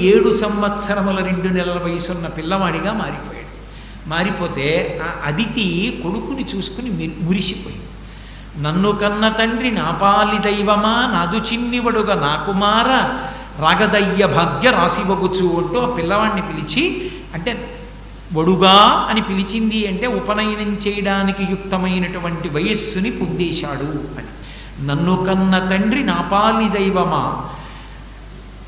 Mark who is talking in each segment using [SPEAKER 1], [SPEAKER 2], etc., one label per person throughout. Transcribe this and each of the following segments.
[SPEAKER 1] ఏడు సంవత్సరముల రెండు నెలల వయసున్న పిల్లవాడిగా మారిపోయాడు. మారిపోతే ఆ అదితి కొడుకుని చూసుకుని మురిసిపోయింది. నన్ను కన్న తండ్రి నాపాలి దైవమా? నాదు చిన్నివడుగా నా కుమార? రాగదయ్య భాగ్య రాసివగుచు అంటూ ఆ పిల్లవాడిని పిలిచి అంటే వడుగా అని పిలిచింది అంటే ఉపనయనం చేయడానికి యుక్తమైనటువంటి వయస్సుని పొందేశాడు అని. నన్ను కన్న తండ్రి నాపాలి దైవమా?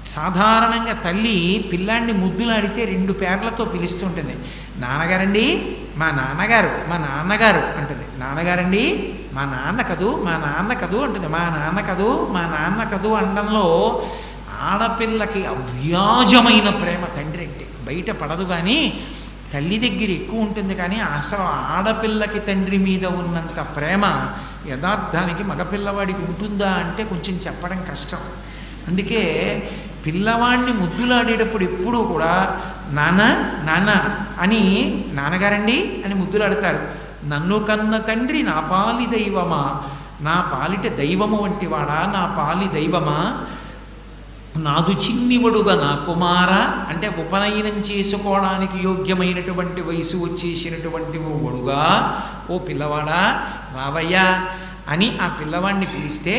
[SPEAKER 1] సాధారణంగా తల్లి పిల్లాడిని ముద్దులాడితే రెండు పేర్లతో పిలుస్తుంటుంది. నాన్నగారండి మా నాన్నగారు మా నాన్నగారు అంటుంది. నాన్నగారండి మా నాన్న కదూ మా నాన్న కదూ అంటుంది. మా నాన్న కదూ మా నాన్న కదూ అనడంలో ఆడపిల్లకి అవ్యాజమైన ప్రేమ తండ్రి అంటే. బయట పడదు కానీ తల్లి దగ్గర ఎక్కువ ఉంటుంది కానీ అసలు ఆడపిల్లకి తండ్రి మీద ఉన్నంత ప్రేమ యథార్థానికి మగపిల్లవాడికి ఉంటుందా అంటే కొంచెం చెప్పడం కష్టం. అందుకే పిల్లవాడిని ముద్దులాడేటప్పుడు ఎప్పుడూ కూడా నాన్న నాన్న అని నాన్నగారండి అని ముద్దులాడతారు. నన్ను కన్న తండ్రి నా పాలి దైవమా? నా పాలిట దైవము వంటివాడా నా పాలి దైవమా? నాదు చిన్నివడుగా నా కుమార? అంటే ఉపనయనం చేసుకోవడానికి యోగ్యమైనటువంటి వయసు వచ్చేసినటువంటి ఓ వడుగా ఓ పిల్లవాడా రావయ్యా అని ఆ పిల్లవాడిని పిలిస్తే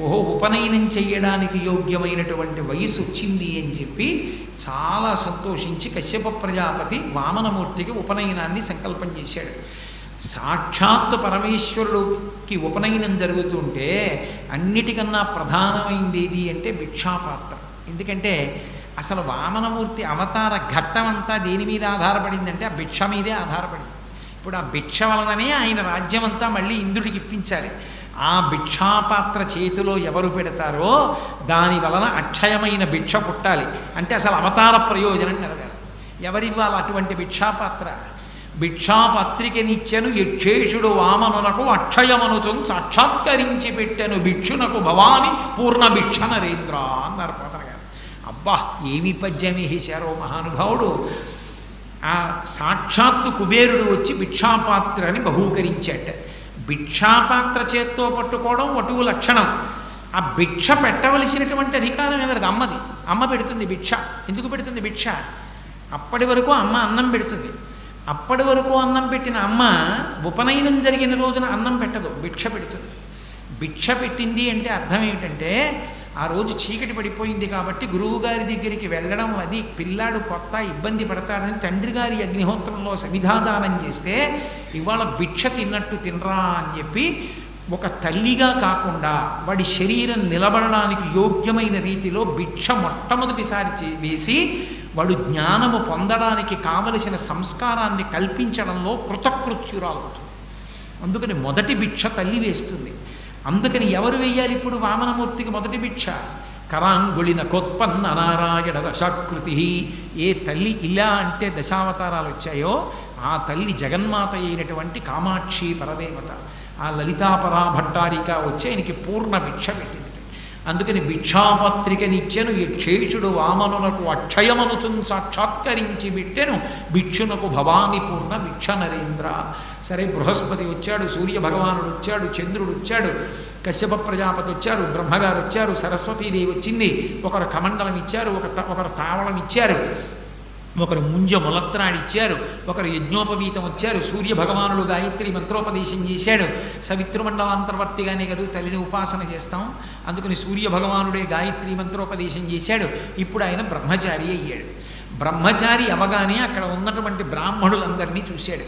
[SPEAKER 1] ఓహో ఉపనయనం చేయడానికి యోగ్యమైనటువంటి వయసు వచ్చింది అని చెప్పి చాలా సంతోషించి కశ్యప ప్రజాపతి వామనమూర్తికి ఉపనయనాన్ని సంకల్పం చేశాడు. సాక్షాత్ పరమేశ్వరుడికి ఉపనయనం జరుగుతుంటే అన్నిటికన్నా ప్రధానమైంది ఏది అంటే భిక్షాపాత్ర. ఎందుకంటే అసలు వామనమూర్తి అవతార ఘట్టం అంతా దేని మీద ఆధారపడిందంటే ఆ భిక్ష మీదే ఆధారపడింది. ఇప్పుడు ఆ భిక్ష వలననే ఆయన రాజ్యం అంతా మళ్ళీ ఇంద్రుడికి ఇప్పించాలి. ఆ భిక్షాపాత్ర చేతిలో ఎవరు పెడతారో దాని వలన అక్షయమైన భిక్ష పుట్టాలి. అంటే అసలు అవతార ప్రయోజనం నెరవేరాలి. ఎవరివ్వాలి అటువంటి భిక్షాపాత్ర? భిక్షాపత్రికనిచ్చెను యక్షేషుడు వామనునకు అక్షయమనుచు సాక్షాత్కరించి పెట్టెను భిక్షునకు భవాని పూర్ణ భిక్ష నరేంద్ర అన్నారు పోతన గారు. అబ్బా ఏమి పద్యమి వేశారో మహానుభావుడు. ఆ సాక్షాత్తు కుబేరుడు వచ్చి భిక్షాపాత్రని బహూకరించాట. భిక్షాపాత్ర చేత్తో పట్టుకోవడం వటువు లక్షణం. ఆ భిక్ష పెట్టవలసినటువంటి అధికారం ఎవరిది? అమ్మది. అమ్మ పెడుతుంది భిక్ష. ఎందుకు పెడుతుంది భిక్ష? అప్పటి వరకు అమ్మ అన్నం పెడుతుంది. అప్పటి వరకు అన్నం పెట్టిన అమ్మ ఉపనయనం జరిగిన రోజున అన్నం పెట్టదు భిక్ష పెడుతుంది. భిక్ష పెట్టింది అంటే అర్థం ఏమిటంటే ఆ రోజు చీకటి పడిపోయింది కాబట్టి గురువుగారి దగ్గరికి వెళ్ళడం అది పిల్లాడు కొత్త ఇబ్బంది పడతాడని తండ్రి గారి అగ్నిహోత్రంలో సవిధాదానం చేస్తే ఇవాళ భిక్ష తిన్నట్టు తినరా అని చెప్పి ఒక తల్లిగా కాకుండా వాడి శరీరం నిలబడడానికి యోగ్యమైన రీతిలో భిక్ష మొట్టమొదటిసారి చే- వేసి వాడు జ్ఞానము పొందడానికి కావలసిన సంస్కారాన్ని కల్పించడంలో కృతకృత్యురాలవుతుంది. అందుకని మొదటి భిక్ష తల్లి వేస్తుంది. అందుకని ఎవరు వెయ్యాలి ఇప్పుడు వామనమూర్తికి మొదటి భిక్ష? కరాంగుళిన కొత్పన్న నారాయణ దశాకృతి. ఏ తల్లి ఇలా అంటే దశావతారాలు వచ్చాయో ఆ తల్లి జగన్మాత అయినటువంటి కామాక్షి పరదేవత. ఆ లలితాపరా భట్టారిక వచ్చి ఆయనకి పూర్ణ భిక్ష పెట్టింది. అందుకని భిక్షాపత్రికనిచ్చెను యక్షేషుడు వామనులకు అక్షయమనుచున్ సాక్షాత్కరించి బిట్టెను భిక్షునకు భవాని పూర్ణ భిక్ష నరేంద్ర. సరే బృహస్పతి వచ్చాడు సూర్య భగవానుడు వచ్చాడు చంద్రుడు వచ్చాడు కశ్యప ప్రజాపతి వచ్చారు బ్రహ్మగారు వచ్చారు సరస్వతీదేవి వచ్చింది ఒకరు కమండలం ఇచ్చారు ఒక త- ఒకరు తావళం ఇచ్చారు ఒకరు ముంజ ములత్రాడిచ్చారు ఒకరు యజ్ఞోపవీతం వచ్చారు సూర్య భగవానుడు గాయత్రి మంత్రోపదేశం చేశాడు సవితృమండలాంతర్వర్తిగానే కదా తల్లిని ఉపాసన చేస్తాం అందుకని సూర్య భగవానుడే గాయత్రి మంత్రోపదేశం చేశాడు ఇప్పుడు ఆయన బ్రహ్మచారి అయ్యాడు. బ్రహ్మచారి అవగానే అక్కడ ఉన్నటువంటి బ్రాహ్మణులందరినీ చూశాడు.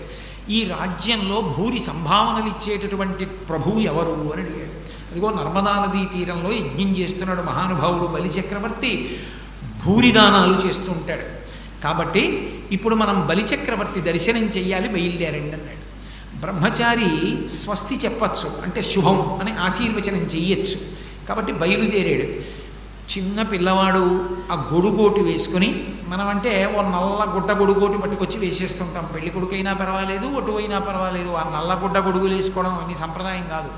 [SPEAKER 1] ఈ రాజ్యంలో భూరి సంభావనలు ఇచ్చేటటువంటి ప్రభువు ఎవరు అని అడిగాడు. అదిగో నర్మదా నదీ తీరంలో యజ్ఞం చేస్తున్నాడు మహానుభావుడు బలిచక్రవర్తి భూరిదానాలు చేస్తూ ఉంటాడు. కాబట్టి ఇప్పుడు మనం బలిచక్రవర్తి దర్శనం చెయ్యాలి బయలుదేరండి అన్నాడు. బ్రహ్మచారి స్వస్తి చెప్పచ్చు అంటే శుభం అని ఆశీర్వచనం చెయ్యొచ్చు. కాబట్టి బయలుదేరాడు. చిన్న పిల్లవాడు ఆ గొడుగోటి వేసుకొని మనమంటే ఓ నల్ల గుడ్డ గొడుగోటి పట్టుకొచ్చి వేసేస్తుంటాం. పెళ్ళి కొడుకైనా పర్వాలేదు ఒటువైనా పర్వాలేదు. ఆ నల్ల గుడ్డ గొడుగులు వేసుకోవడం అన్ని సంప్రదాయం కాదు.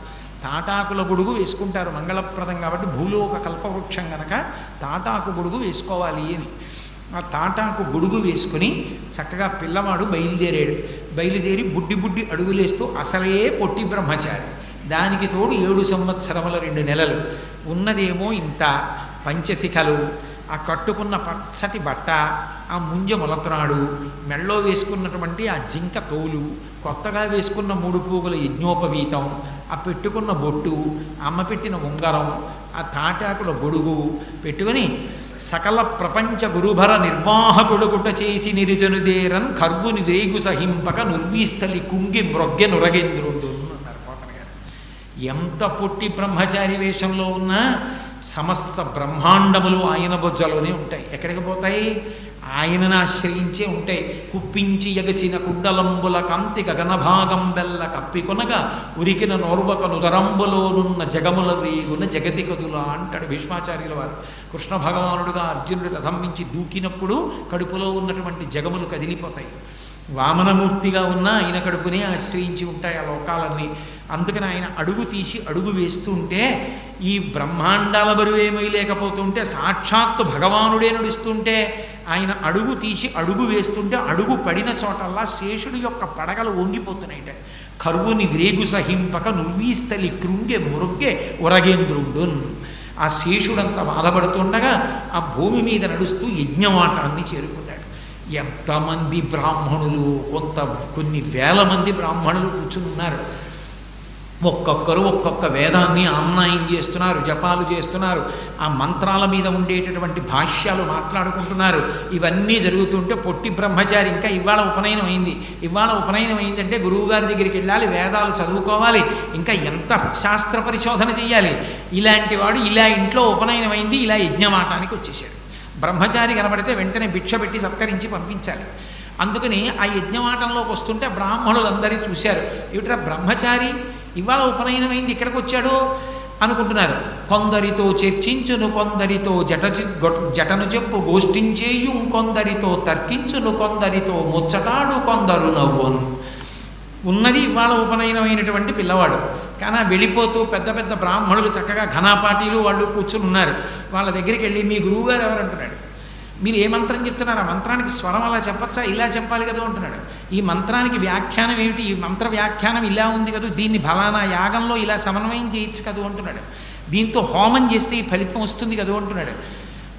[SPEAKER 1] తాటాకుల గొడుగు వేసుకుంటారు మంగళప్రదం కాబట్టి భూలో ఒక కల్పవృక్షం గనక తాటాకు గొడుగు వేసుకోవాలి అని. ఆ తాటాకు గొడుగు వేసుకుని చక్కగా పిల్లవాడు బయలుదేరాడు. బయలుదేరి బుడ్డి బుడ్డి అడుగులేస్తూ అసలే పొట్టి బ్రహ్మచారి. దానికి తోడు ఏడు సంవత్సరముల రెండు నెలలు. ఉన్నదేమో ఇంత. పంచశిఖలు ఆ కట్టుకున్న పచ్చటి బట్ట ఆ ముంజ మొలత్రాడు మెళ్ళో వేసుకున్నటువంటి ఆ జింక తోలు కొత్తగా వేసుకున్న మూడు పూగుల యజ్ఞోపవీతం ఆ పెట్టుకున్న బొట్టు అమ్మ పెట్టిన ఉంగరం ఆ తాటాకుల గొడుగు పెట్టుకొని సకల ప్రపంచ గురుభర నిర్వాహకుడుగుట చేసి నిరుజనుదేరన్ కర్వుని వేగు సహింపక నుర్వీస్థలి కుంగి మ్రొగ్గె నురగేంద్రుడు అన్నారు పోతన గారు. ఎంత పొట్టి బ్రహ్మచారి వేషంలో ఉన్నా సమస్త బ్రహ్మాండములు ఆయన బొజ్జలోనే ఉంటాయి. ఎక్కడికి పోతాయి? ఆయనను ఆశ్రయించే ఉంటాయి. కుప్పించి ఎగసిన కుండలంబుల కంతి గగనభాగం బెల్ల కప్పికొనగా ఉరికిన నోర్వక నుదరంబులోనున్న జగముల రేగున జగతి కదులా అంటాడు భీష్మాచార్యుల వారు. కృష్ణ భగవానుడుగా అర్జునుడు రథం మించి దూకినప్పుడు కడుపులో ఉన్నటువంటి జగములు కదిలిపోతాయి. వామనమూర్తిగా ఉన్న ఆయన కడుపునే ఆశ్రయించి ఉంటాయి ఆ లోకాలన్నీ. అందుకని ఆయన అడుగు తీసి అడుగు వేస్తుంటే ఈ బ్రహ్మాండాల బరువేమీ లేకపోతుంటే సాక్షాత్తు భగవానుడే నడుస్తుంటే ఆయన అడుగు తీసి అడుగు వేస్తుంటే అడుగు పడిన చోటల్లా శేషుడి యొక్క పడగలు వంగిపోతున్నాయిట. కరువుని వ్రేగు సహింపక నువ్వీస్తలి కృంగె మురుగ్గే ఉరగేంద్రుండు ఆ శేషుడంత బాధపడుతుండగా ఆ భూమి మీద నడుస్తూ యజ్ఞవాటాన్ని చేరుకున్నాడు. ఎంతమంది బ్రాహ్మణులు కొంత కొన్ని వేల మంది బ్రాహ్మణులు కూర్చుని ఉన్నారు. ఒక్కొక్కరు ఒక్కొక్క వేదాన్ని ఆమ్నాయం చేస్తున్నారు జపాలు చేస్తున్నారు. ఆ మంత్రాల మీద ఉండేటటువంటి భాష్యాలు మాట్లాడుకుంటున్నారు. ఇవన్నీ జరుగుతుంటే పొట్టి బ్రహ్మచారి ఇంకా ఇవాళ ఉపనయనం అయింది. ఇవాళ ఉపనయనం అయిందంటే గురువుగారి దగ్గరికి వెళ్ళాలి వేదాలు చదువుకోవాలి ఇంకా ఎంత శాస్త్ర పరిశోధన చేయాలి ఇలాంటి వాడు ఇలా ఇంట్లో ఉపనయనం అయింది ఇలా యజ్ఞమాటానికి వచ్చేసాడు బ్రహ్మచారి కనబడితే వెంటనే భిక్ష పెట్టి సత్కరించి పంపించాలి. అందుకని ఆ యజ్ఞమాటంలోకి వస్తుంటే బ్రాహ్మణులందరూ చూశారు. ఏమిట్రా బ్రహ్మచారి? ఇవాళ ఉపనయనమైంది ఇక్కడికి వచ్చాడు అనుకుంటున్నారు. కొందరితో చర్చించును కొందరితో జట చి- జటను చెప్పు గోష్ఠించేయు కొందరితో తర్కించును కొందరితో ముచ్చటాడు కొందరు నవ్వును. ఉన్నది ఇవాళ ఉపనయనమైనటువంటి పిల్లవాడు. కానీ వెళ్ళిపోతూ పెద్ద పెద్ద బ్రాహ్మణులు చక్కగా ఘనాపాటీలు వాళ్ళు కూర్చుని ఉన్నారు. వాళ్ళ దగ్గరికి వెళ్ళి మీ గురువుగారు ఎవరు అంటున్నాడు? మీరు ఏ మంత్రం చెప్తున్నారు? ఆ మంత్రానికి స్వరం అలా చెప్పచ్చా? ఇలా చెప్పాలి కదా అంటున్నాడు. ఈ మంత్రానికి వ్యాఖ్యానం ఏమిటి? ఈ మంత్ర వ్యాఖ్యానం ఇలా ఉంది కదా దీన్ని ఫలానా యాగంలో ఇలా సమన్వయం చేయొచ్చు కదా అంటున్నాడు. దీంతో హోమం చేస్తే ఈ ఫలితం వస్తుంది కదా అంటున్నాడు.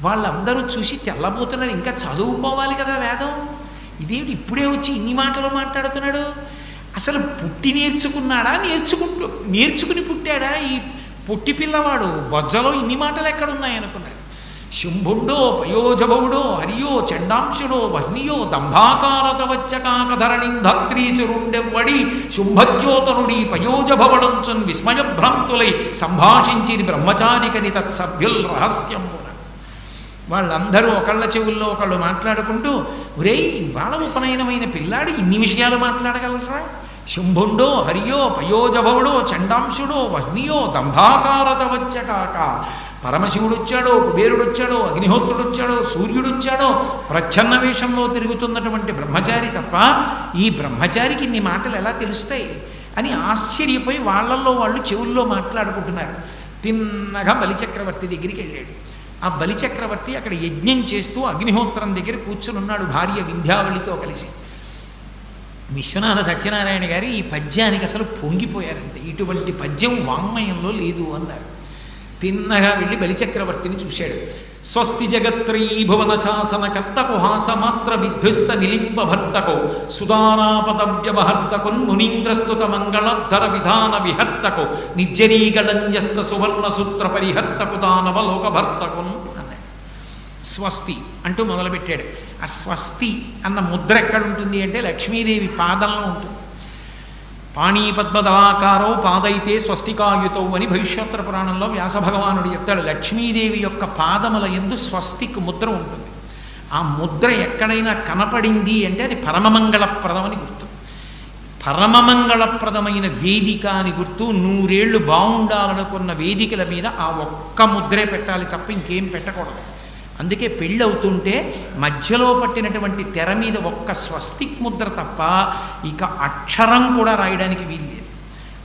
[SPEAKER 1] వాళ్ళందరూ చూసి తెల్లబోతున్నారు ఇంకా చదువుకోవాలి కదా వేదం. ఇదేమిటి? ఇప్పుడే వచ్చి ఇన్ని మాటలు మాట్లాడుతున్నాడు? అసలు పుట్టి నేర్చుకున్నాడా? నేర్చుకుంటూ నేర్చుకుని పుట్టాడా? ఈ పుట్టి పిల్లవాడు బొజ్జలో ఇన్ని మాటలు ఎక్కడున్నాయి అనుకున్నాడు. శుంభుండో పయోజభవుడో హరియో చండాంశుడో వహ్నియో దంభాకారత వచ్చకాకధరణింధత్రీసురుండెవ్వడి శుంభజ్యోతనుడి పయోజభవడంచున్ విస్మయభ్రాంతులై సంభాషించిరి బ్రహ్మచారికని తత్సభ్యుల్ రహస్యం వాళ్ళందరూ ఒకళ్ళ చెవుల్లో ఒకళ్ళు మాట్లాడుకుంటూ ఒరే ఇవాళ ఉపనయనమైన పిల్లాడు ఇన్ని విషయాలు మాట్లాడగలరా? శుంభుండో హరియో పయోజభవుడో చండాంశుడో వహ్నియో దంభాకారత వచ్చకాక పరమశివుడు వచ్చాడో కుబేరుడు వచ్చాడో అగ్నిహోత్రుడు వచ్చాడో సూర్యుడు వచ్చాడో ప్రచ్ఛన్న వేషంలో తిరుగుతున్నటువంటి బ్రహ్మచారి తప్ప ఈ బ్రహ్మచారికి ఇన్ని మాటలు ఎలా తెలుస్తాయి? అని ఆశ్చర్యపోయి వాళ్ళల్లో వాళ్ళు చెవుల్లో మాట్లాడుకుంటున్నారు. తిన్నగా బలిచక్రవర్తి దగ్గరికి వెళ్ళాడు ఆ బలిచక్రవర్తి అక్కడ యజ్ఞం చేస్తూ అగ్నిహోత్రం దగ్గర కూర్చుని ఉన్నాడు భార్య వింధ్యావళితో కలిసి. విశ్వనాథ సత్యనారాయణ గారి ఈ పద్యానికి అసలు పొంగిపోయారంటే ఇటువంటి పద్యం వాంగ్మయంలో లేదు అన్నారు. తిన్నగా వెళ్ళి బలిచక్రవర్తిని చూశాడు. స్వస్తి జగత్రీ భువన శాసన కర్తకు హాసమాత్ర విధ్వస్త నిలింప భర్తకో సుదానాపదవ్యవహర్తకున్ మునీంద్రస్తుత మంగళధర విధాన విహర్తకో నిజ్జరీగళంజస్త సువర్ణ సూత్ర పరిహర్తకు దానవ లోకభర్తకున్ స్వస్తి అంటూ మొదలుపెట్టాడు. ఆ స్వస్తి అన్న ముద్ర ఎక్కడ ఉంటుంది అంటే లక్ష్మీదేవి పాదంలో ఉంటుంది. పాణీపద్మదళాకారో పాదైతే స్వస్తికాయుతో అని భవిష్యోత్తర పురాణంలో వ్యాస భగవానుడు చెప్తాడు. లక్ష్మీదేవి యొక్క పాదముల ఎందు స్వస్తిక్ ముద్ర ఉంటుంది. ఆ ముద్ర ఎక్కడైనా కనపడింది అంటే అది పరమమంగళప్రదమని గుర్తు. పరమమంగళప్రదమైన వేదిక అని గుర్తు. నూరేళ్ళు బాగుండాలనుకున్న వేదికల మీద ఆ ఒక్క ముద్రే పెట్టాలి తప్ప ఇంకేం పెట్టకూడదు. అందుకే పెళ్ళి అవుతుంటే మధ్యలో పట్టినటువంటి తెర మీద ఒక్క స్వస్తిక్ ముద్ర తప్ప ఇక అక్షరం కూడా రాయడానికి వీల్లేదు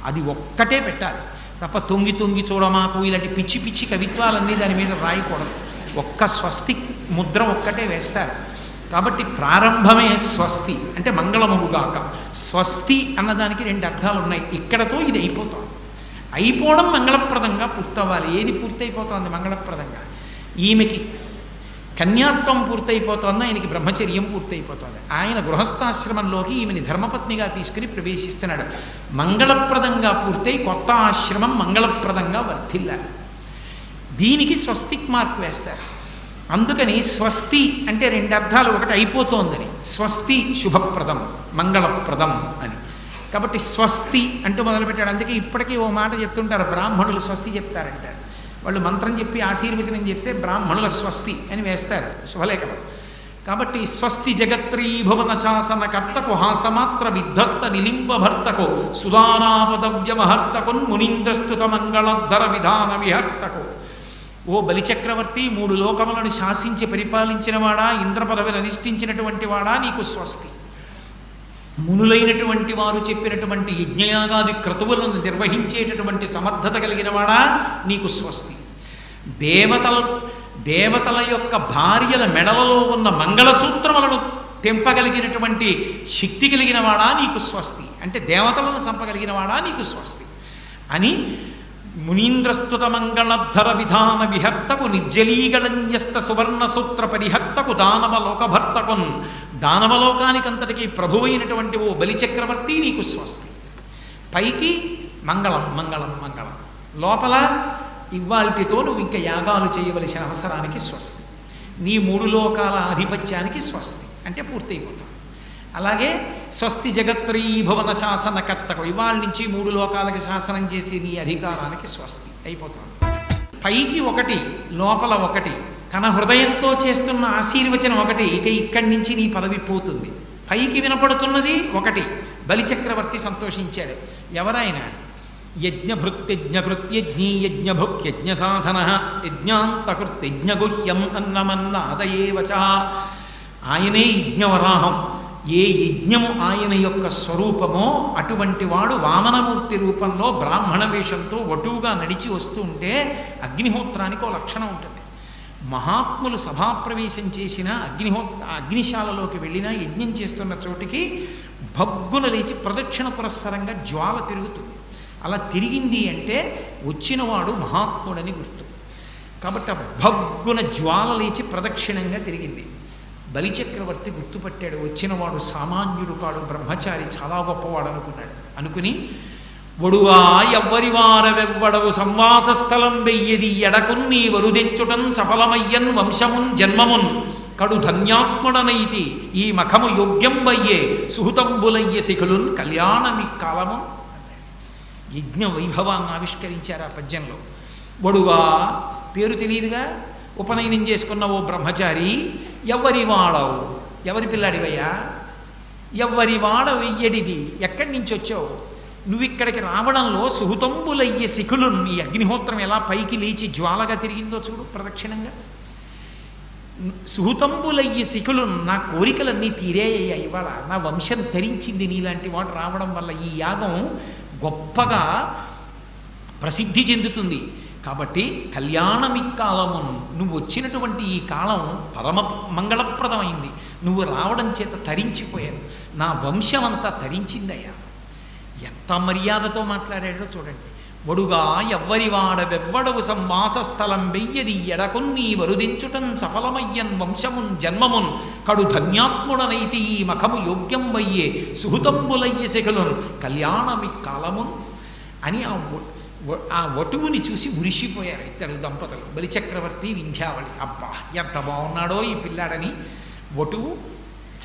[SPEAKER 1] అది ఒక్కటే పెట్టాలి. తప్ప తొంగి తొంగి చూడమాకు ఇలాంటి పిచ్చి పిచ్చి కవిత్వాలన్నీ దాని మీద రాయకూడదు. ఒక్క స్వస్తిక్ ముద్ర ఒక్కటే వేస్తారు. కాబట్టి ప్రారంభమే స్వస్తి అంటే మంగళముగాక స్వస్తి అన్నదానికి రెండు అర్థాలు ఉన్నాయి ఇక్కడతో ఇది అయిపోతాం. అయిపోవడం మంగళప్రదంగా పూర్తవ్వాలి. ఏది పూర్తయిపోతుంది మంగళప్రదంగా? ఈమెకి కన్యాత్వం పూర్తయిపోతోంది? ఆయనకి బ్రహ్మచర్యం పూర్తయిపోతుంది. ఆయన గృహస్థాశ్రమంలోకి ఈమెని ధర్మపత్నిగా తీసుకుని ప్రవేశిస్తున్నాడు. మంగళప్రదంగా పూర్తయి కొత్త ఆశ్రమం మంగళప్రదంగా వర్ధిల్లాలి. దీనికి స్వస్తిక్ మార్క్ వేస్తారు. అందుకని స్వస్తి అంటే రెండు అర్థాలు ఒకటి అయిపోతోందని. స్వస్తి శుభప్రదం మంగళప్రదం అని. కాబట్టి స్వస్తి అంటూ మొదలుపెట్టాడు. అందుకే ఇప్పటికీ ఓ మాట చెప్తుంటారు. బ్రాహ్మణులు స్వస్తి చెప్తారంటారు. వాళ్ళు మంత్రం చెప్పి ఆశీర్వచనం చెప్తే బ్రాహ్మణుల స్వస్తి అని వేస్తారు. శుభలేఖలు కాబట్టి స్వస్తి జగత్రీ భువన శాసన కర్తకు హాసమాత్ర విధ్వస్త నిలింబ భర్తకు సుధానాపద వ్యవహర్తకున్ మునీంద్రస్తుత మంగళధర విధాన విహర్తకు ఓ బలిచక్రవర్తి మూడు లోకములను శాసించి పరిపాలించినవాడా ఇంద్ర పదవిని అధిష్ఠించినటువంటి వాడా నీకు స్వస్తి. మునులైనటువంటి వారు చెప్పినటువంటి యజ్ఞయాగాది క్రతువులను నిర్వహించేటటువంటి సమర్థత కలిగిన వాడా నీకు స్వస్తి. దేవతల దేవతల యొక్క భార్యల మెడలలో ఉన్న మంగళసూత్రములను తెంపగలిగినటువంటి శక్తి కలిగిన వాడా నీకు స్వస్తి. అంటే దేవతలను చంపగలిగిన వాడా నీకు స్వస్తి. అని మునీంద్రస్తుతమంగళధర విధాన విహర్తకు నిర్జలీగళన్యస్త సువర్ణ సూత్ర పరిహర్తకు దానవలోకానికంతటికీ దానవలోకానికంతటికి ప్రభువైనటువంటి ఓ బలిచక్రవర్తి నీకు స్వస్తి పైకి మంగళం మంగళం మంగళం. లోపల ఇవాల్టితో నువ్వు ఇంకా యాగాలు చేయవలసిన అవసరానికి స్వస్తి. నీ మూడు లోకాల ఆధిపత్యానికి స్వస్తి. అంటే పూర్తయిపోతాం. అలాగే స్వస్తి జగత్రీ భువన శాసన కర్తకు. ఇవాళ నుంచి మూడు లోకాలకి శాసనం చేసి నీ అధికారానికి స్వస్తి అయిపోతుంది పైకి ఒకటి లోపల ఒకటి తన హృదయంతో చేస్తున్న ఆశీర్వచనం ఒకటి ఇక ఇక్కడి నుంచి నీ పదవి పోతుంది. పైకి వినపడుతున్నది ఒకటి బలిచక్రవర్తి సంతోషించాడు. ఎవరైనా యజ్ఞభృత్యజ్ఞకృత్యజ్ఞీయజ్ఞభుక్ యజ్ఞ సాధన యజ్ఞాంతకృత్యజ్ఞగుహ్యం అన్నమన్నాదయేవచ. ఆయనే యజ్ఞవరాహం. ఏ యజ్ఞము ఆయన యొక్క స్వరూపమో అటువంటి వాడు వామనమూర్తి రూపంలో బ్రాహ్మణ వేషంతో వటువుగా నడిచి వస్తూ ఉంటే అగ్నిహోత్రానికి ఒక లక్షణం ఉంటుంది. మహాత్ములు సభాప్రవేశం చేసిన అగ్నిహోత్ర అగ్నిశాలలోకి వెళ్ళినా యజ్ఞం చేస్తున్న చోటికి భగ్గున లేచి ప్రదక్షిణ పురస్సరంగా జ్వాల తిరుగుతుంది. అలా తిరిగింది అంటే వచ్చినవాడు మహాత్ముడని గుర్తు. కాబట్టి భగ్గున జ్వాల లేచి ప్రదక్షిణంగా తిరిగింది. బలిచక్రవర్తి గుర్తుపట్టాడు వచ్చినవాడు సామాన్యుడు కాడు బ్రహ్మచారి చాలా గొప్పవాడు అనుకున్నాడు. అనుకుని ఒడువా ఎవ్వరి వారవెవ్వడవు సంవాస స్థలం వెయ్యది ఎడకున్ని వరుదెంచుటన్ సఫలమయ్యన్ వంశమున్ జన్మమున్. కడు ధన్యాత్ముడనైతి ఈ మఖము యోగ్యం వయ్యే సుహృతంబులయ్య శిఖులున్ కళ్యాణమి కాలము యజ్ఞ వైభవాన్ని ఆవిష్కరించారు ఆ పద్యంలో. వడువా పేరు తెలియదుగా? ఉపనయనం చేసుకున్న ఓ బ్రహ్మచారి. ఎవరి వాడవు? ఎవరి పిల్లాడివయ్యా? ఎవరి వాడ వెయ్యడిది ఎక్కడి నుంచి వచ్చావు? నువ్వు ఇక్కడికి రావడంలో సుహుతంబులయ్యే శిఖులు నీ అగ్నిహోత్రం ఎలా పైకి లేచి జ్వాలగా తిరిగిందో చూడు ప్రదక్షిణంగా. సుహృతంబులయ్యే శిఖులు నా కోరికలన్నీ తీరేయ్యా ఇవాళ. నా వంశం ధరించింది నీలాంటి వాడు రావడం వల్ల ఈ యాగం గొప్పగా ప్రసిద్ధి చెందుతుంది. కాబట్టి కళ్యాణమి నువ్వు వచ్చినటువంటి ఈ కాలం పరమ మంగళప్రదమైంది. నువ్వు రావడం చేత తరించిపోయాను నా వంశం అంతా తరించిందయ్యా. ఎంత మర్యాదతో మాట్లాడాడో చూడండి. ఒడుగా ఎవ్వరి వెవ్వడవు సంవాసస్థలం వెయ్యది ఎడకొన్ని వరుదించుటం సఫలమయ్యన్ వంశమున్ జన్మమున్ కడు ధన్యాత్ముడనైతి ఈ మఖము యోగ్యం వయ్యే సుహృతంబులయ్య శిఖలున్ కళ్యాణమి కాలమున్ అని ఆ ఆ వటువుని చూసి మురిసిపోయారు ఇద్దరు దంపతులు. బలిచక్రవర్తి వింధ్యావళి. అబ్బా ఎంత బాగున్నాడో ఈ పిల్లాడని. వటువు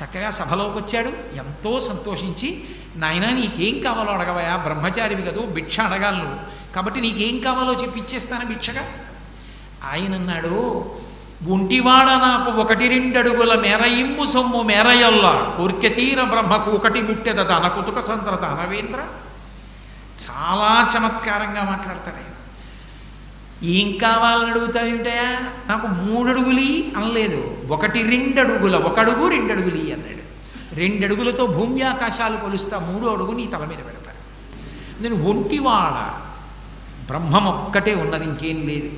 [SPEAKER 1] చక్కగా సభలోకి వచ్చాడు. ఎంతో సంతోషించి నాయనా నీకేం కావాలో అడగవయా బ్రహ్మచారివి కదూ భిక్ష అడగాలి నువ్వు కాబట్టి నీకేం కావాలో చెప్పి ఇచ్చేస్తాను భిక్షగా. ఆయన అన్నాడు ఒంటివాడ నాకు ఒకటి రెండడుగుల మేర ఇమ్ము సొమ్ము మేరయొల్ల. కోర్కెతీర బ్రహ్మకు ఒకటి ముట్టెద దాన కుతుక సంత్ర దానవేంద్ర చాలా చమత్కారంగా మాట్లాడతాడు ఆయన. ఏం కావాలని అడుగుతావేమిటయా నాకు మూడు అడుగులి అనలేదు. ఒకటి రెండు అడుగుల ఒక అడుగు రెండు అడుగులి అన్నాడు. రెండు అడుగులతో భూమి ఆకాశాలు కొలుస్తా మూడో అడుగు నీ తల మీద పెడతా. నేను ఒంటివాడ బ్రహ్మం ఒక్కటే ఉన్నది ఇంకేం లేదు.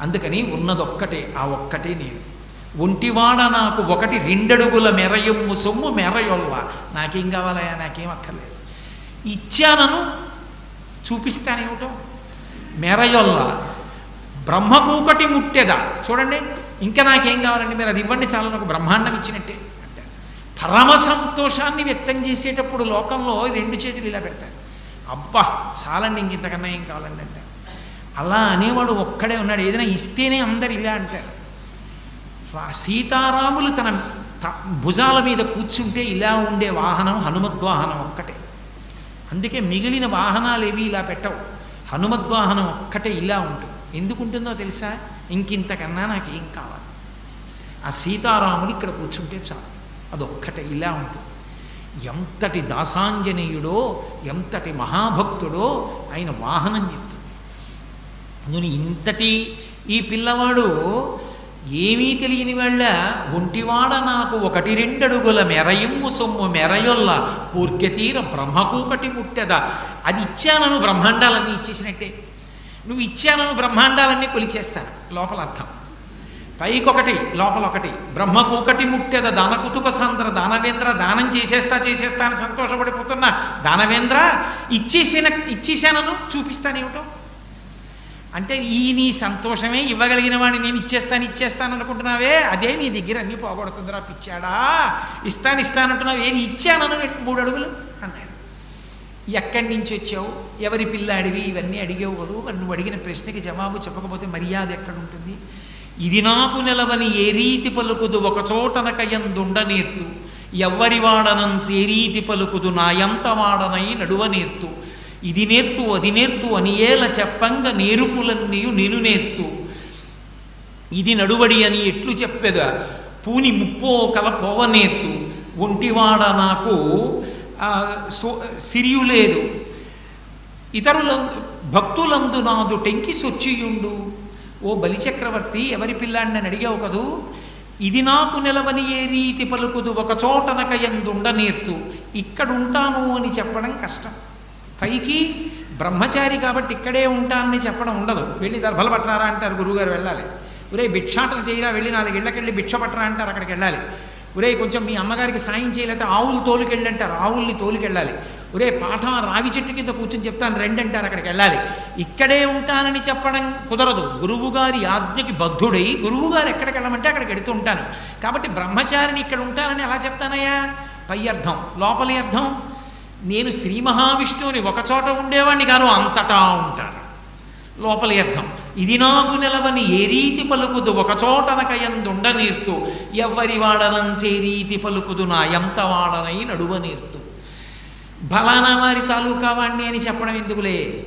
[SPEAKER 1] అందుకని ఉన్నదొక్కటే ఆ ఒక్కటే నేను. ఒంటివాడ నాకు ఒకటి రెండడుగుల మెరయమ్ము సొమ్ము మెరయొల్ల. నాకేం కావాలయా నాకేం అక్కర్లేదు. ఇచ్చానను చూపిస్తానేమిటో మెరయొల్ల బ్రహ్మకూకటి ముట్టెదా. చూడండి ఇంకా నాకేం కావాలండి? మీరు అది ఇవ్వండి చాలా నాకు బ్రహ్మాండం ఇచ్చినట్టే అంటారు. పరమ సంతోషాన్ని వ్యక్తం చేసేటప్పుడు లోకంలో రెండు చేతులు ఇలా పెడతారు. అబ్బా చాలండి ఇంక ఇంతకన్నా ఏం కావాలండి అంటారు అలా అనేవాడు ఒక్కడే ఉన్నాడు. ఏదైనా ఇస్తేనే అందరు ఇలా అంటారు. సీతారాములు తన త- భుజాల మీద కూర్చుంటే ఇలా ఉండే వాహనం హనుమద్వాహనం ఒక్కటే. అందుకే మిగిలిన వాహనాలు ఏవి ఇలా పెట్టవు. హనుమద్వాహనం ఒక్కటే ఇలా ఉంటుంది. ఎందుకుంటుందో తెలుసా? ఇంకింతకన్నా నాకు ఏం కావాలి? ఆ సీతారాముడు ఇక్కడ కూర్చుంటే చాలు. అదొక్కటే ఇలా ఉంటుంది. ఎంతటి దాసాంజనేయుడో ఎంతటి మహాభక్తుడో ఆయన వాహనం చెప్తుంది. అందుని ఇంతటి ఈ పిల్లవాడు ఏమీ తెలియని వాళ్ళ ఒంటివాడ నాకు ఒకటి రెండడుగుల మెరయుమ్ము సొమ్ము మెరయొల్ల పూర్కెతీర బ్రహ్మకూకటి ముట్టెద. అది ఇచ్చానను బ్రహ్మాండాలన్నీ ఇచ్చేసినట్టే. నువ్వు ఇచ్చానను బ్రహ్మాండాలన్నీ కొలిచేస్తాను లోపల అర్థం. పైకొకటి లోపల ఒకటి బ్రహ్మకూకటి ముట్టెద దానకుతుక సంద్ర దానవేంద్ర దానం చేసేస్తా చేసేస్తా అని సంతోషపడిపోతున్నా. దానవేంద్ర ఇచ్చేసిన ఇచ్చేసానను చూపిస్తానేమిటో? అంటే ఈ నీ సంతోషమే ఇవ్వగలిగిన వాడిని నేను ఇచ్చేస్తాను ఇచ్చేస్తాను అనుకుంటున్నావే? అదే నీ దగ్గర అన్నీ పోగొడుతుందిరా పిచ్చాడా? ఇస్తాను ఇస్తాను అంటున్నావు. ఏది ఇచ్చానను మూడు అడుగులు అన్నాడు. ఎక్కడి నుంచి వచ్చావు? ఎవరి పిల్లాడివి? ఇవన్నీ అడిగేవు కదూ. మరి నువ్వు అడిగిన ప్రశ్నకి జవాబు చెప్పకపోతే మర్యాద ఎక్కడుంటుంది? ఇది నాకు నిలవని ఏ రీతి పలుకుదు? ఒక చోటనకయందుండ నేర్తు ఎవ్వరి వాడనం ఏ రీతి పలుకుదు? నా ఎంత వాడనై నడువనేర్తు. ఇది నేర్తు అది నేర్తు అని ఏల చెప్పంగ నేరుపులన్నీయు నేను నేర్తు. ఇది నడువడి అని ఎట్లు చెప్పేదా పూని ముప్పో కల పోవ నేర్తు. ఒంటివాడ నాకు సో సిరియు లేదు. ఇతరుల భక్తులందు నాదు టెంకి సొచ్చియుండు. ఓ బలిచక్రవర్తి ఎవరి పిల్లాడిని అడిగావు కదూ? ఇది నాకు నిలవని ఏ రీతి పలుకుదు ఒక చోటనక ఎందుండ నేర్తు. ఇక్కడుంటాను అని చెప్పడం కష్టం. పైకి బ్రహ్మచారి కాబట్టి ఇక్కడే ఉంటానని చెప్పడం ఉండదు. వెళ్ళి దర్భలు పట్టరారా అంటారు గురువుగారు వెళ్ళాలి. ఒరే భిక్షాటన చేయరా వెళ్ళి నాలుగు ఇళ్ళకెళ్ళి భిక్ష పట్టరా అంటారు అక్కడికి వెళ్ళాలి. ఒరే కొంచెం మీ అమ్మగారికి సాయం చేయలేకపోతే ఆవులు తోలుకెళ్ళి అంటారు ఆవుల్ని తోలుకెళ్ళాలి. ఒరే పాఠం రావి చెట్టు కింద కూర్చొని చెప్తాను రండి అంటారు అక్కడికి వెళ్ళాలి. ఇక్కడే ఉంటానని చెప్పడం కుదరదు. గురువుగారి ఆజ్ఞకి బద్ధుడై గురువుగారు ఎక్కడికి వెళ్ళమంటే అక్కడికి వెడుతూ ఉంటాను. కాబట్టి బ్రహ్మచారిని ఇక్కడ ఉంటానని ఎలా చెప్తానయ్యా? పై అర్థం లోపలి అర్థం. నేను శ్రీ మహావిష్ణువుని ఒకచోట ఉండేవాడిని కాను అంతటా ఉంటాను. లోపలి అర్థం ఇది నాకు నిలవని ఏ రీతి పలుకుదు. ఒకచోటనకయందుండ నీర్తు. ఎవ్వరి వాడనంచే రీతి పలుకుదు. నా ఎంత వాడనై నడువ నీర్తు. బలానా వారి తాలూకా వాణ్ణి అని చెప్పడం ఎందుకులే?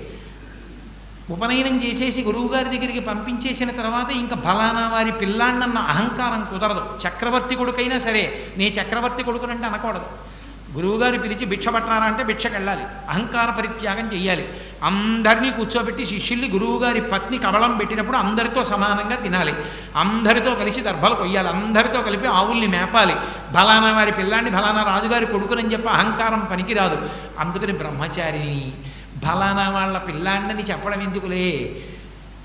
[SPEAKER 1] ఉపనయనం చేసేసి గురువుగారి దగ్గరికి పంపించేసిన తర్వాత ఇంకా బలానా వారి పిల్లాన్నన్న అహంకారం కుదరదు. చక్రవర్తి కొడుకైనా సరే. నే చక్రవర్తి కొడుకునంటే అనకూడదు. గురువుగారు పిలిచి భిక్ష పట్టారా అంటే భిక్షకి వెళ్ళాలి. అహంకార పరిత్యాగం చెయ్యాలి. అందరినీ కూర్చోబెట్టి శిష్యుల్ని గురువుగారి పత్ని కబళం పెట్టినప్పుడు అందరితో సమానంగా తినాలి. అందరితో కలిసి దర్భలు కొయ్యాలి. అందరితో కలిపి ఆవుల్ని మేపాలి. బలానా వారి పిల్లాన్ని బలానా రాజుగారి కొడుకునని చెప్పి అహంకారం పనికిరాదు. అందుకని బ్రహ్మచారిని బలానా వాళ్ళ పిల్లాండని చెప్పడం ఎందుకులే?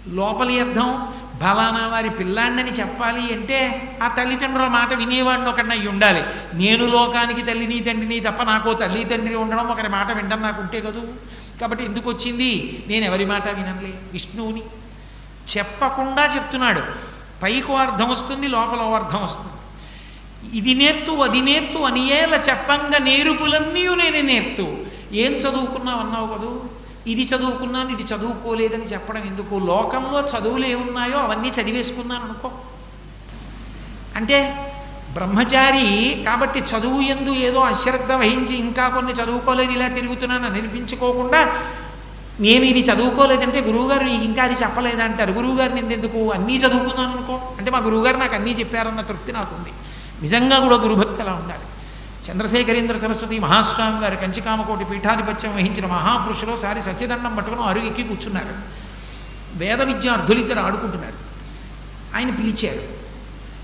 [SPEAKER 1] లోపలి అర్థం? ఫలానా వారి పిల్లాండని చెప్పాలి అంటే ఆ తల్లిదండ్రుల మాట వినేవాడిని ఒకడిని ఉండాలి. నేను లోకానికి తల్లిని తండ్రిని తప్ప నాకో తల్లి తండ్రి ఉండడం ఒకరి మాట వినడం నాకు ఉంటే కదూ. కాబట్టి ఎందుకు వచ్చింది? నేను ఎవరి మాట వినలే విష్ణువుని. చెప్పకుండా చెప్తున్నాడు. పైకో అర్థం వస్తుంది లోపల ఓ అర్థం వస్తుంది. ఇది నేర్తు అది నేర్తు అనియేల చెప్పంగా నేరుపులన్నీ నేను నేర్తు. ఏం చదువుకున్నావు అన్నావు కదూ? ఇది చదువుకున్నాను ఇది చదువుకోలేదని చెప్పడం ఎందుకు? లోకంలో చదువులు ఏమున్నాయో అవన్నీ చదివేసుకున్నాను అనుకో. అంటే బ్రహ్మచారి కాబట్టి చదువు ఎందు ఏదో అశ్రద్ధ వహించి ఇంకా కొన్ని చదువుకోలేదు ఇలా తిరుగుతున్నాను అని అనిపించుకోకుండా నేను ఇది చదువుకోలేదంటే గురువుగారు ఇంకా అది చెప్పలేదంటారు గురువుగారిని ఎందుకు? అన్నీ చదువుకున్నాను అనుకో. అంటే మా గురువుగారు నాకు అన్నీ చెప్పారన్న తృప్తి నాకుంది. నిజంగా కూడా గురుభక్తి అలా ఉండాలి. చంద్రశేఖరేంద్ర సరస్వతి మహాస్వామి గారు కంచికామకోటి పీఠాధిపత్యం వహించిన మహాపురుషులు సారి సత్యదండం పట్టుకుని అరుగెక్కి కూర్చున్నారు. వేద విద్యార్థులు ఇద్దరు ఆడుకుంటున్నారు. ఆయన పిలిచారు.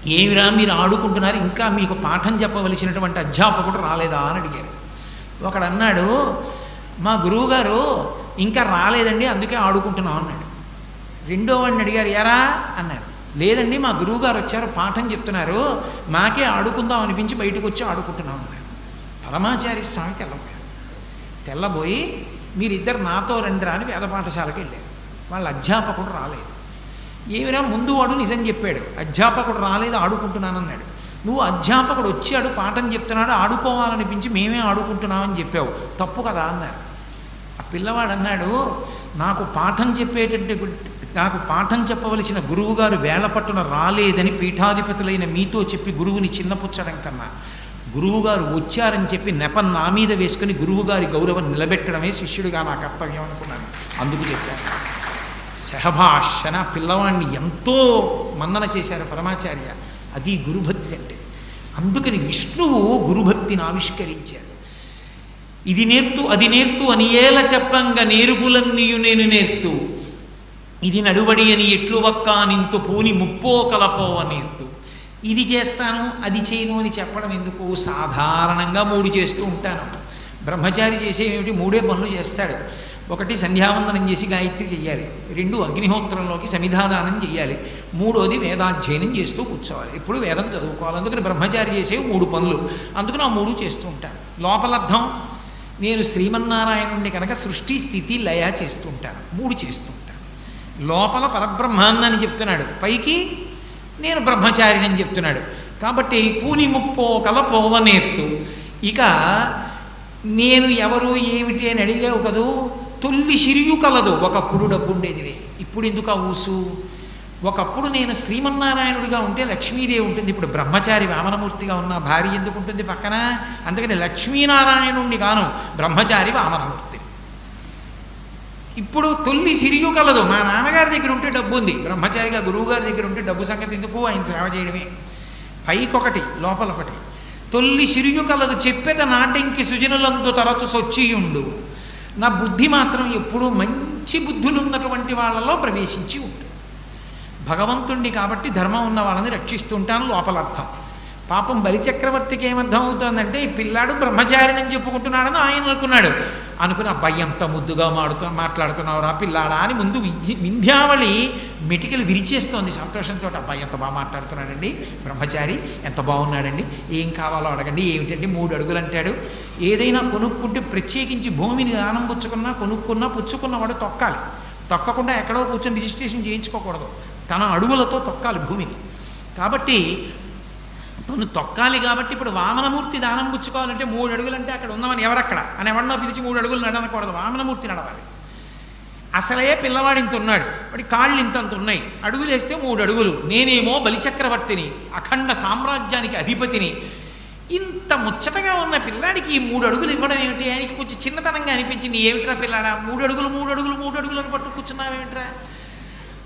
[SPEAKER 1] ఏమిరా మీరు ఆడుకుంటున్నారు? ఇంకా మీకు పాఠం చెప్పవలసినటువంటి అధ్యాపకుడు రాలేదా అని అడిగారు. ఒకడు అన్నాడు మా గురువుగారు ఇంకా రాలేదండి అందుకే ఆడుకుంటున్నాం అన్నాడు. రెండో వాడిని అడిగారు ఎరా? అన్నారు. లేదండి మా గురువుగారు వచ్చారు పాఠం చెప్తున్నారు మాకే ఆడుకుందాం అనిపించి బయటకు వచ్చి ఆడుకుంటున్నాం పరమాచారి స్వామికి వెళ్ళబోయారు తెల్లబోయి మీరిద్దరు నాతో రండిరా అని వేద పాఠశాలకు వెళ్ళారు. వాళ్ళ అధ్యాపకుడు రాలేదు. ఏమిరా ముందు వాడు నిజం చెప్పాడు. అధ్యాపకుడు రాలేదు ఆడుకుంటున్నానన్నాడు. నువ్వు అధ్యాపకుడు వచ్చాడు పాఠం చెప్తున్నాడు ఆడుకోవాలనిపించి మేమే ఆడుకుంటున్నామని చెప్పావు. తప్పు కదా అన్నారు. ఆ పిల్లవాడు అన్నాడు నాకు పాఠం చెప్పేటంటే నాకు పాఠం చెప్పవలసిన గురువుగారు వేళ పట్టున రాలేదని పీఠాధిపతులైన మీతో చెప్పి గురువుని చిన్నపుచ్చడం కన్నా గురువుగారు వచ్చారని చెప్పి నెపం నా మీద వేసుకుని గురువుగారి గౌరవం నిలబెట్టడమే శిష్యుడిగా నా కర్తవ్యం అనుకున్నాను. అందుకు చెప్పాను. సహభాషణ పిల్లవాడిని ఎంతో మన్నన చేశారు పరమాచార్య. అది గురుభక్తి అంటే. అందుకని విష్ణువు గురుభక్తిని ఆవిష్కరించారు ఇది నేర్తు అది నేర్తు అని ఏల చెప్పంగా నేర్పులన్నీయు నేను నేర్తు. ఇది నడువడి అని ఎట్లు వక్క నింతు పూని ముప్పో కలపోవ ఇది చేస్తాను అది చేయను అని చెప్పడం ఎందుకు? సాధారణంగా మూడు చేస్తూ ఉంటాను. బ్రహ్మచారి చేసే ఏమిటి మూడే పనులు చేస్తాడు. ఒకటి సంధ్యావందనం చేసి గాయత్రి చెయ్యాలి. రెండు అగ్నిహోత్రంలోకి సమిధాదానం చేయాలి మూడోది వేదాధ్యయనం చేస్తూ కూర్చోవాలి. ఎప్పుడు వేదం చదువుకోవాలి. అందుకని బ్రహ్మచారి చేసేవి మూడు పనులు. అందుకని ఆ మూడు చేస్తూ ఉంటాను. లోపలర్థం నేను శ్రీమన్నారాయణుణ్ణి కనుక సృష్టి స్థితి లయ చేస్తూ ఉంటాను. మూడు చేస్తూ లోపల పరబ్రహ్మాన్ని అని చెప్తున్నాడు. పైకి నేను బ్రహ్మచారిని అని చెప్తున్నాడు. కాబట్టి పూని ముప్పో కలపోవ నేర్తు ఇక నేను ఎవరు ఏమిటి అని అడిగావు కదూ? తొల్లి సిరియు కలదు. ఒకప్పుడు డబ్బు ఉండేదిలే. ఇప్పుడు ఎందుకు ఆ ఊసు? ఒకప్పుడు నేను శ్రీమన్నారాయణుడిగా ఉంటే లక్ష్మీదేవి ఉంటుంది. ఇప్పుడు బ్రహ్మచారి వామనమూర్తిగా ఉన్న భార్య ఎందుకు ఉంటుంది పక్కన? అందుకని లక్ష్మీనారాయణుణ్ణి కాను. బ్రహ్మచారి వామనమూర్తి. ఇప్పుడు తొలి సిరియు కలదు. మా నాన్నగారి దగ్గర ఉంటే డబ్బు ఉంది. బ్రహ్మచారిగా గురువుగారి దగ్గర ఉంటే డబ్బు సంగతి ఎందుకు? ఆయన సేవ చేయడమే. పైకొకటి లోపలొకటి. తొల్లి సిరియు కలదు. చెప్పేత నాటింకి సుజనులందు తరచు సొచ్చియుండు. నా బుద్ధి మాత్రం ఎప్పుడూ మంచి బుద్ధులున్నటువంటి వాళ్ళలో ప్రవేశించి ఉంటుంది భగవంతుణ్ణి కాబట్టి ధర్మం ఉన్న వాళ్ళని రక్షిస్తుంటాను లోపలర్థం. పాపం బలిచక్రవర్తికి ఏమర్థం అవుతుందంటే ఈ పిల్లాడు బ్రహ్మచారిని చెప్పుకుంటున్నాడని ఆయన అనుకున్నాడు. అనుకుని అబ్బాయి ఎంత ముద్దుగా మాడుతూ మాట్లాడుతున్నావురా పిల్లాడా అని ముందు విద్య వింధ్యావళి మెటికలు విరిచేస్తోంది సంతోషంతో అబ్బాయి ఎంత బాగా మాట్లాడుతున్నాడండి? బ్రహ్మచారి ఎంత బాగున్నాడండి? ఏం కావాలో అడగండి. ఏమిటండి? మూడు అడుగులు అంటాడు ఏదైనా కొనుక్కుంటే ప్రత్యేకించి భూమిని దానం పుచ్చుకున్నా కొనుక్కున్నా పుచ్చుకున్నవాడు తొక్కాలి. తొక్కకుండా ఎక్కడో కూర్చొని రిజిస్ట్రేషన్ చేయించుకోకూడదు. తన అడుగులతో తొక్కాలి భూమిని. కాబట్టి తను తొక్కాలి కాబట్టి ఇప్పుడు వామనమూర్తి దానం పుచ్చుకోవాలంటే మూడు అడుగులు అంటే అక్కడ ఉన్నామని ఎవరక్కడ? అని ఎవరినో పిలిచి మూడు అడుగులు నడవకూడదు. వామనమూర్తి నడవాలి. అసలే పిల్లవాడు ఇంత ఉన్నాడు. వాడి కాళ్ళు ఇంతంత ఉన్నాయి. అడుగులు వేస్తే మూడు అడుగులు. నేనేమో బలిచక్రవర్తిని అఖండ సామ్రాజ్యానికి అధిపతిని. ఇంత ముచ్చటగా ఉన్న పిల్లాడికి ఈ మూడు అడుగులు ఇవ్వడం ఏమిటి? ఆయనకి కొంచెం చిన్నతనంగా అనిపించింది. ఏమిట్రా పిల్లాడా? మూడు అడుగులు మూడు అడుగులు మూడు అడుగులను పట్టు కూర్చున్నావేమిట్రా?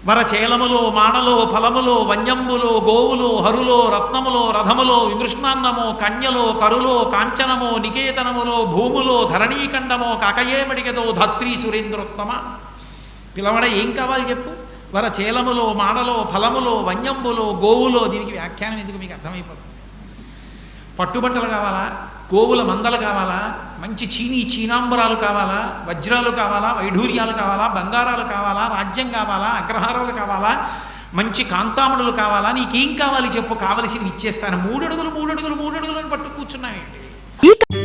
[SPEAKER 1] వరచేలములో మానలో ఫలములో వన్యంబులో గోవులో హరులో రత్నములో రథములో విమృష్ణాన్నమో కన్యలో కరులో కాంచనమో నికేతనములో భూములో ధరణీకండమో కకయేమడిగదో ధత్రీ సురేంద్రోత్తమ. పిలవడ ఏం కావాలి చెప్పు? వరచేలములో మాణలో ఫలములో వన్యంబులో గోవులో దీనికి వ్యాఖ్యానం ఎందుకు మీకు అర్థమైపోతుంది? పట్టుబట్టలు కావాలా? గోవుల మందలు కావాలా? మంచి చీనీ చీనాంబరాలు కావాలా? వజ్రాలు కావాలా? వైఢూర్యాలు కావాలా? బంగారాలు కావాలా? రాజ్యం కావాలా? అగ్రహారాలు కావాలా? మంచి కాంతామణులు కావాలా? నీకేం కావాలి చెప్పు? కావలసినవి ఇచ్చేస్తాను. మూడు అడుగులు మూడు అడుగులు మూడు అడుగులు అని పట్టు కూర్చున్నావేంటి?